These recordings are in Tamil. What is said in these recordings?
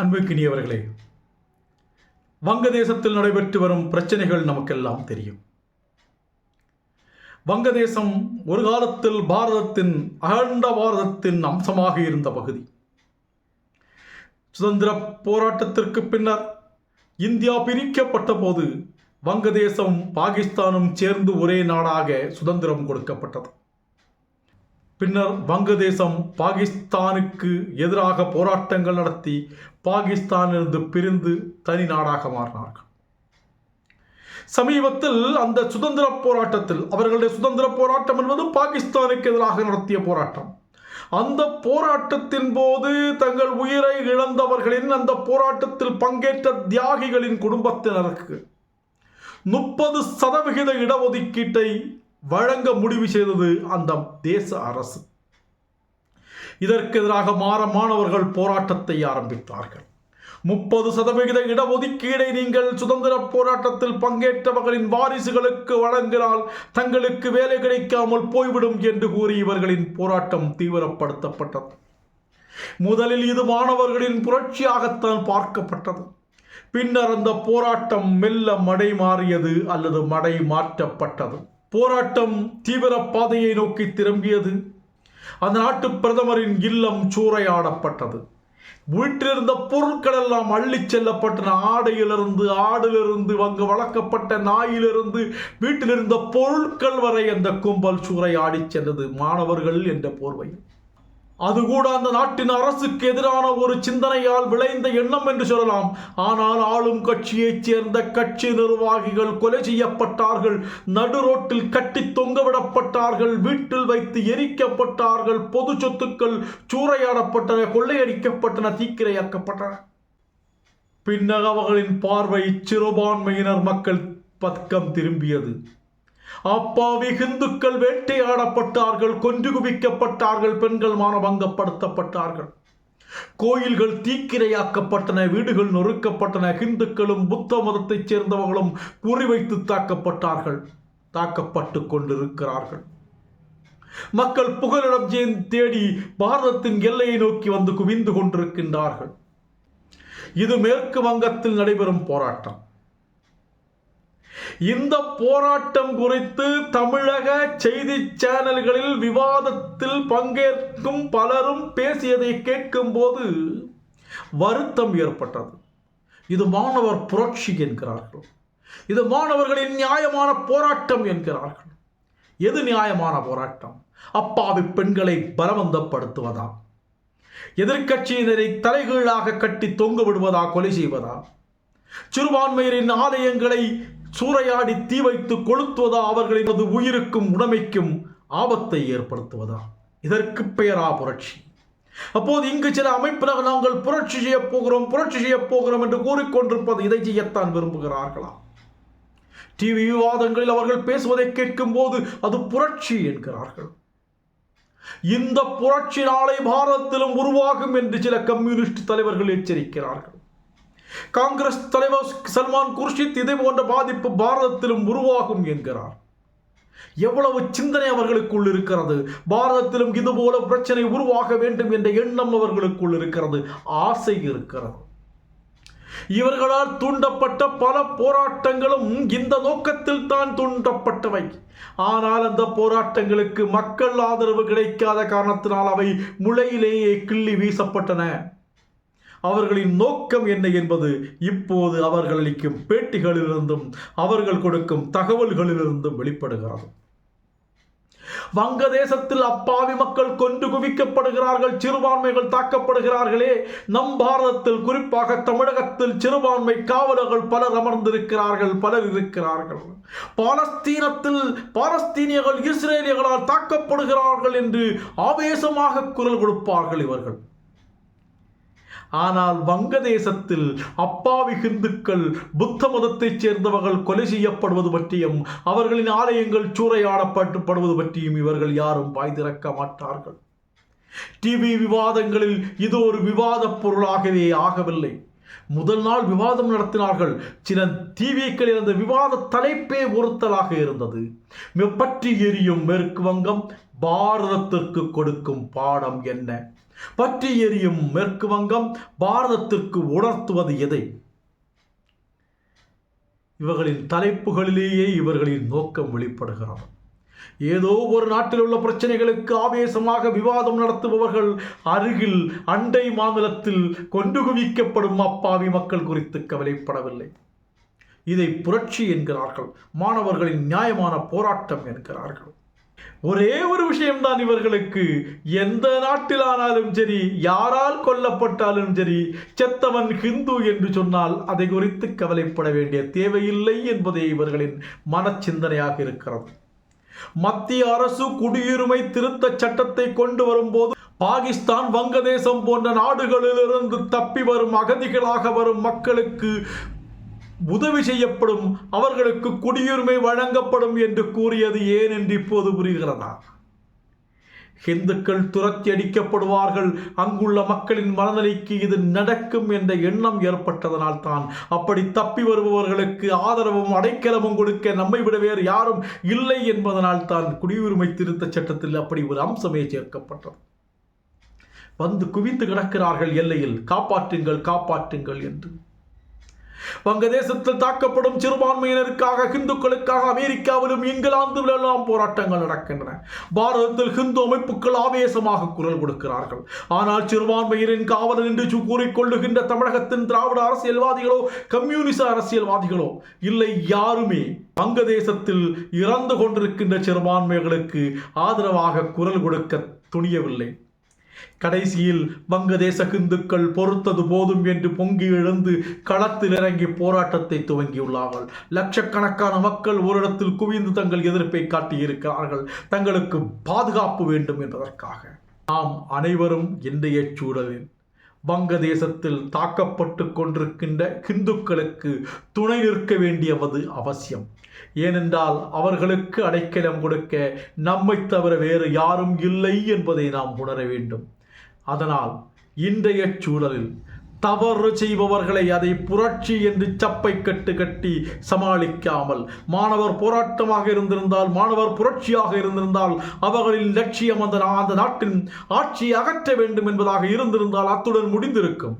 அன்புக்கினியவர்களே வங்கதேசத்தில் நடைபெற்று வரும் பிரச்சனைகள் நமக்கெல்லாம் தெரியும். வங்கதேசம் ஒரு காலத்தில் பாரதத்தின் அகண்ட பாரதத்தின் அம்சமாக இருந்த பகுதி. சுதந்திர போராட்டத்திற்கு பின்னர் இந்தியா பிரிக்கப்பட்ட போது வங்கதேசம் பாகிஸ்தானும் சேர்ந்து ஒரே நாடாக சுதந்திரம் கொடுக்கப்பட்டது. பின்னர் வங்கதேசம் பாகிஸ்தானுக்கு எதிராக போராட்டங்கள் நடத்தி பாகிஸ்தானிலிருந்து பிரிந்து தனி நாடாக மாறினார்கள். சமீபத்தில் அந்த சுதந்திர போராட்டத்தில் அவர்களுடைய சுதந்திர போராட்டம் என்பது பாகிஸ்தானுக்கு எதிராக நடத்திய போராட்டம். அந்த போராட்டத்தின் போது தங்கள் உயிரை இழந்தவர்களின் அந்த போராட்டத்தில் பங்கேற்ற தியாகிகளின் குடும்பத்தினருக்கு முப்பது சதவிகித இடஒதுக்கீட்டை வழங்க முடிவு செய்தது அந்த தேச அரசு. இதற்கு எதிராக மாற மாணவர்கள் போராட்டத்தை ஆரம்பித்தார்கள். முப்பது சதவிகித இடஒதுக்கீடை நீங்கள் சுதந்திர போராட்டத்தில் பங்கேற்றவர்களின் வாரிசுகளுக்கு வழங்கினால் தங்களுக்கு வேலை கிடைக்காமல் போய்விடும் என்று கூறி இவர்களின் போராட்டம் தீவிரப்படுத்தப்பட்டது. முதலில் இது மாணவர்களின் புரட்சியாகத்தான் பார்க்கப்பட்டது. பின்னர் அந்த போராட்டம் மெல்ல மடை மாறியது அல்லது மடை மாற்றப்பட்டது போராட்டம் தீவிர பாதையை நோக்கி திரும்பியது. அந்த நாட்டு பிரதமரின் இல்லம் சூறையாடப்பட்டது. வீட்டிலிருந்த பொருட்கள் எல்லாம் அள்ளிச் செல்லப்பட்டன. ஆடையிலிருந்து ஆடிலிருந்து அங்கு வளர்க்கப்பட்ட நாயிலிருந்து வீட்டிலிருந்த பொருட்கள் வரை அந்த கும்பல் சூறையாடி சென்றது. மாணவர்கள் என்ற போர்வையில். அது கூட அந்த நாட்டின் அரசுக்கு எதிரான ஒரு சிந்தனையால் விளைந்த எண்ணம் என்று சொல்லலாம். ஆனால் ஆளும் கட்சியைச் சேர்ந்த கட்சி நிர்வாகிகள் கொலை செய்யப்பட்டார்கள் நடு ரோட்டில் கட்டி தொங்கவிடப்பட்டார்கள் வீட்டில் வைத்து எரிக்கப்பட்டார்கள் பொது சொத்துக்கள் சூறையாடப்பட்டன கொள்ளையடிக்கப்பட்டன தீக்கிரையாக்கப்பட்டன. பின்னர் அவர்களின் பார்வை சிறுபான்மையினர் மக்கள் பக்கம் திரும்பியது. அப்பாவி ஹிந்துக்கள் வேட்டையாடப்பட்டார்கள் கொன்று குவிக்கப்பட்டார்கள் பெண்கள் மானபங்கப்படுத்தப்பட்டார்கள். கோயில்கள் தீக்கிரையாக்கப்பட்டன வீடுகள் நொறுக்கப்பட்டன ஹிந்துக்களும் புத்த மதத்தைச் சேர்ந்தவர்களும் குறிவைத்து தாக்கப்பட்டார்கள் தாக்கப்பட்டு கொண்டிருக்கிறார்கள். மக்கள் புகலிடம் தேடி பாரதத்தின் எல்லையை நோக்கி வந்து குவிந்து கொண்டிருக்கின்றார்கள். இது மேற்கு வங்கத்தில் நடைபெறும் போராட்டம். இந்த போராட்டம் குறித்து தமிழக செய்தி சேனல்களில் விவாதத்தில் பங்கேற்கும் பலரும் பேசியதை கேட்கும்போது வருத்தம் ஏற்பட்டது. இது மாணவர் புரட்சி என்கிறார்கள். இது மாணவர்களின் நியாயமான போராட்டம் என்கிறார்கள். எது நியாயமான போராட்டம்? அப்பாவி பெண்களை பலவந்தப்படுத்துவதா? எதிர்க்கட்சியினரை தலைகீழாக கட்டி தொங்க விடுவதா கொலை செய்வதா? சிறுபான்மையரின் ஆலயங்களை சூறையாடி தீ வைத்து கொளுத்துவதா அவர்களின் உயிருக்கும் உடமைக்கும் ஆபத்தை ஏற்படுத்துவதா? இதற்கு பெயரா புரட்சி. அப்போது இங்கு சில அமைப்பினர் நாங்கள் புரட்சி செய்ய போகிறோம் புரட்சி செய்ய போகிறோம் என்று கூறிக்கொண்டிருப்பது இதை செய்யத்தான் விரும்புகிறார்களா? டிவி விவாதங்களில் அவர்கள் பேசுவதை கேட்கும் போது அது புரட்சி என்கிறார்கள். இந்த புரட்சி நாளை பாரதத்திலும் உருவாகும் என்று சில கம்யூனிஸ்ட் தலைவர்கள் எச்சரிக்கிறார்கள். காங்கிரஸ் தலைவர் சல்மான் குர்ஷித் இதே போன்ற பாதிப்பு பாரதத்திலும் உருவாகும் என்கிறார். எவ்வளவு சிந்தனை அவர்களுக்குள் இருக்கிறது. பாரதத்திலும் இதுபோல பிரச்சனை உருவாக வேண்டும் என்ற எண்ணம் அவர்களுக்குள் இருக்கிறது. ஆசை இருக்கிறது. இவர்களால் தூண்டப்பட்ட பல போராட்டங்களும் இந்த நோக்கத்தில் தான் தூண்டப்பட்டவை. ஆனால் அந்த போராட்டங்களுக்கு மக்கள் ஆதரவு கிடைக்காத காரணத்தினால் அவை முளையிலேயே கிள்ளி வீசப்பட்டன. அவர்களின் நோக்கம் என்ன என்பது இப்போது அவர்கள் அளிக்கும் பேட்டிகளிலிருந்தும் அவர்கள் கொடுக்கும் தகவல்களிலிருந்தும் வெளிப்படுகிறது. வங்கதேசத்தில் அப்பாவி மக்கள் கொண்டு குவிக்கப்படுகிறார்கள் சிறுபான்மைகள் தாக்கப்படுகிறார்களே. நம் பாரதத்தில் குறிப்பாக தமிழகத்தில் சிறுபான்மை காவலர்கள் பலர் அமர்ந்திருக்கிறார்கள் பலர் இருக்கிறார்கள். பாலஸ்தீனத்தில் பாலஸ்தீனியர்கள் இஸ்ரேலியர்களால் தாக்கப்படுகிறார்கள் என்று ஆவேசமாக குரல் கொடுப்பார்கள் இவர்கள். ஆனால் வங்கதேசத்தில் அப்பாவி ஹிந்துக்கள் புத்த மதத்தைச் சேர்ந்தவர்கள் கொலை செய்யப்படுவது பற்றியும் அவர்களின் ஆலயங்கள் சூறையாடப்பட்டுப்படுவது பற்றியும் இவர்கள் யாரும் வாய் திறக்க மாட்டார்கள். டிவி விவாதங்களில் இது ஒரு விவாதப் பொருளாகவே ஆகவில்லை. முதல் நாள் விவாதம் நடத்தினார்கள். சில டிவிக்கள் இருந்த விவாத தலைப்பே ஒருத்தலாக இருந்தது. பற்றி எரியும் மேற்கு வங்கம் பாரதத்திற்கு கொடுக்கும் பாடம் என்ன? பற்றி எரியும் மேற்கு வங்கம் பாரதத்திற்கு உணர்த்துவது எதை? இவர்களின் தலைப்புகளிலேயே இவர்களின் நோக்கம் வெளிப்படுகிறது. ஏதோ ஒரு நாட்டில் உள்ள பிரச்சனைகளுக்கு ஆவேசமாக விவாதம் நடத்துபவர்கள் அருகில் அண்டை மாநிலத்தில் கொண்டு குவிக்கப்படும் அப்பாவி மக்கள் குறித்து கவலைப்படவில்லை. இதை புரட்சி என்கிறார்கள். மாணவர்களின் நியாயமான போராட்டம் என்கிறார்கள். ஒரே ஒரு விஷயம்தான் இவர்களுக்கு. எந்த நாட்டிலானாலும் சரி யாரால் கொல்லப்பட்டாலும் சரி செத்தவன் ஹிந்து என்று சொன்னால் அதை குறித்து கவலைப்பட வேண்டிய தேவையில்லை என்பதே இவர்களின் மனச்சிந்தனையாக இருக்கிறது. மத்திய அரசு குடியுரிமை திருத்த சட்டத்தை கொண்டு வரும்போது பாகிஸ்தான் வங்கதேசம் போன்ற நாடுகளிலிருந்து தப்பி வரும் அகதிகளாக வரும் மக்களுக்கு உதவி செய்யப்படும் அவர்களுக்கு குடியுரிமை வழங்கப்படும் என்று கூறியது ஏன் என்று இப்போது புரிகிறதா? ஹிந்துக்கள் துரத்தி அடிக்கப்படுவார்கள். அங்குள்ள மக்களின் மனநிலைக்கு இது நடக்கும் என்ற எண்ணம் ஏற்பட்டதனால் தான். அப்படி தப்பி வருபவர்களுக்கு ஆதரவும் அடைக்கலமும் கொடுக்க நம்மை விட வேறு யாரும் இல்லை என்பதனால் தான் குடியுரிமை திருத்த சட்டத்தில் அப்படி ஒரு அம்சமே சேர்க்கப்பட்டது. வந்து குவிந்து கிடக்கிறார்கள் எல்லையில். காப்பாற்றுங்கள் காப்பாற்றுங்கள் என்று. வங்கதேசத்தில் தாக்கப்படும் சிறுபான்மையினருக்காக ஹிந்துக்களுக்காக அமெரிக்காவிலும் இங்கிலாந்திலும் எல்லாம் போராட்டங்கள் நடக்கின்றன. பாரதத்தில் ஹிந்து அமைப்புகள் ஆவேசமாக குரல் கொடுக்கிறார்கள். ஆனால் சிறுபான்மையினரின் காவலர் என்று கூறிக்கொள்ளுகின்ற தமிழகத்தின் திராவிட அரசியல்வாதிகளோ கம்யூனிச அரசியல்வாதிகளோ இல்லை யாருமே வங்கதேசத்தில் இறந்து கொண்டிருக்கின்ற சிறுபான்மைகளுக்கு ஆதரவாக குரல் கொடுக்க துணியவில்லை. கடைசியில் வங்கதேச ஹிந்துக்கள் பொறுத்தது போதும் என்று பொங்கி எழுந்து களத்தில் இறங்கி போராட்டத்தை துவங்கியுள்ளார்கள். லட்சக்கணக்கான மக்கள் ஓரிடத்தில் குவிந்து தங்கள் எதிர்ப்பை காட்டியிருக்கிறார்கள். தங்களுக்கு பாதுகாப்பு வேண்டும் என்பதற்காக. நாம் அனைவரும் இன்றைய சூழலில் வங்கதேசத்தில் தாக்கப்பட்டு கொண்டிருக்கின்ற ஹிந்துக்களுக்கு துணை நிற்க வேண்டியவது அவசியம். ஏனென்றால் அவர்களுக்கு அடைக்கலம் கொடுக்க நம்மை தவிர வேறு யாரும் இல்லை என்பதை நாம் உணர வேண்டும். அதனால் இன்றைய சூழலில் தவறு செய்பவர்களை அதை புரட்சி என்று சப்பை கட்டு கட்டி சமாளிக்காமல் மாணவர் போராட்டமாக இருந்திருந்தால் மாணவர் புரட்சியாக இருந்திருந்தால் அவர்களின் லட்சியம் அந்த அந்த நாட்டின் ஆட்சியை அகற்ற வேண்டும் என்பதாக இருந்திருந்தால் அத்துடன் முடிந்திருக்கும்.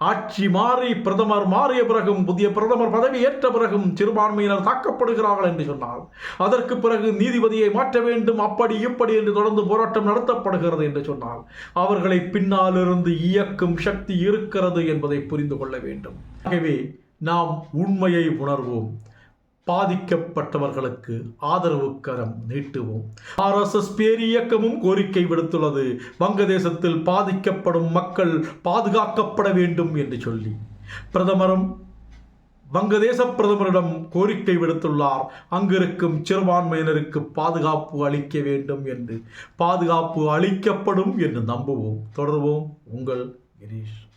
ஆட்சி மாறி பிரதமர் மாறிய பிறகும் புதிய பிரதமர் பதவி ஏற்ற பிறகும் சிறுபான்மையினர் தாக்கப்படுகிறார்கள் என்று சொன்னால் அதற்கு பிறகு நீதிபதியை மாற்ற வேண்டும் அப்படி இப்படி என்று தொடர்ந்து போராட்டம் நடத்தப்படுகிறது என்று சொன்னால் அவர்களை பின்னாலிருந்து இயக்கும் சக்தி இருக்கிறது என்பதை புரிந்து கொள்ள வேண்டும். ஆகவே நாம் உண்மையை உணர்வோம். பாதிக்கப்பட்டவர்களுக்கு ஆதரவு கரம் நீட்டுவோம். ஆர்எஸ்எஸ் பேரியக்கமும் கோரிக்கை விடுத்துள்ளது. வங்கதேசத்தில் பாதிக்கப்படும் மக்கள் பாதுகாக்கப்பட வேண்டும் என்று சொல்லி. பிரதமரும் வங்கதேச பிரதமரிடம் கோரிக்கை விடுத்துள்ளார். அங்கிருக்கும் சிறுபான்மையினருக்கு பாதுகாப்பு அளிக்க வேண்டும் என்று. பாதுகாப்பு அளிக்கப்படும் என்று நம்புவோம். தொடர்வோம். உங்கள் கிரீஷ்.